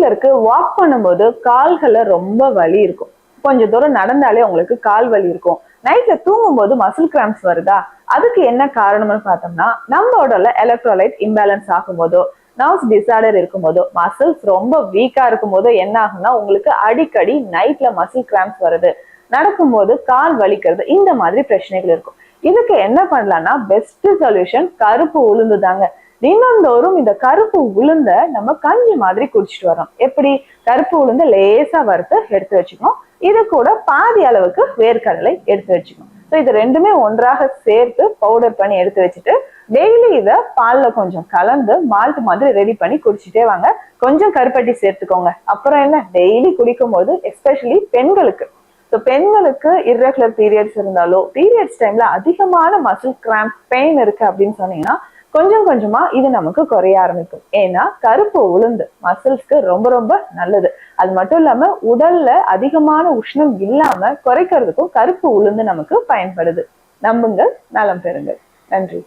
சிலருக்கு வாக் பண்ணும்போது கால்கள்ல ரொம்ப வலி இருக்கும். கொஞ்சம் தூரம் நடந்தாலே உங்களுக்கு கால் வலி இருக்கும். நைட்ல தூங்கும்போது மசில் கிராம்ஸ் வருதா? அதுக்கு என்ன காரணம்னு பார்த்தோம்னா நம்ம உடல்ல எலக்ட்ரோலைட் இம்பேலன்ஸ் ஆகும்போதோ நர்வ்ஸ் டிசார்டர் இருக்கும்போதோ மசில்ஸ் ரொம்ப வீக்கா இருக்கும்போது என்ன ஆகும்னா உங்களுக்கு அடிக்கடி நைட்ல மசில் கிராம்ஸ் வருது. நடக்கும்போது கால் வலிக்கிறது இந்த மாதிரி பிரச்சனைகள் இருக்கும். இதுக்கு என்ன பண்ணலாம்னா பெஸ்ட் சொல்யூஷன் கருப்பு உளுந்து தாங்க. தினந்தோறும் இந்த கருப்பு உளுந்த நம்ம கஞ்சி மாதிரி குடிச்சிட்டு வரோம். எப்படி? கருப்பு உளுந்து லேசா வறுத்து எடுத்து வச்சுக்கணும். இது கூட பாதி அளவுக்கு வேர்க்கடலை எடுத்து வச்சுக்கணும். ஸோ இது ரெண்டுமே ஒன்றாக சேர்த்து பவுடர் பண்ணி எடுத்து வச்சுட்டு டெய்லி இதை பால்ல கொஞ்சம் கலந்து மால்ட் மாதிரி ரெடி பண்ணி குடிச்சிட்டே வாங்க. கொஞ்சம் கருப்பட்டி சேர்த்துக்கோங்க. அப்புறம் என்ன? டெய்லி குடிக்கும் போது எஸ்பெஷலி பெண்களுக்கு. ஸோ பெண்களுக்கு இர்ரெகுலர் பீரியட்ஸ் இருந்தாலோ பீரியட்ஸ் டைம்ல அதிகமான மசில் கிராம்ப் பெயின் இருக்கு அப்படின்னு சொன்னீங்கன்னா கொஞ்சம் கொஞ்சமா இது நமக்கு குறைய ஆரம்பிக்கும். ஏன்னா கருப்பு உளுந்து மசில்ஸ்க்கு ரொம்ப ரொம்ப நல்லது. அது மட்டும் இல்லாம உடல்ல அதிகமான உஷ்ணம் இல்லாம குறைக்கிறதுக்கும் கருப்பு உளுந்து நமக்கு பயன்படுது. நம்புங்கள் நலம் பெறுங்கள். நன்றி.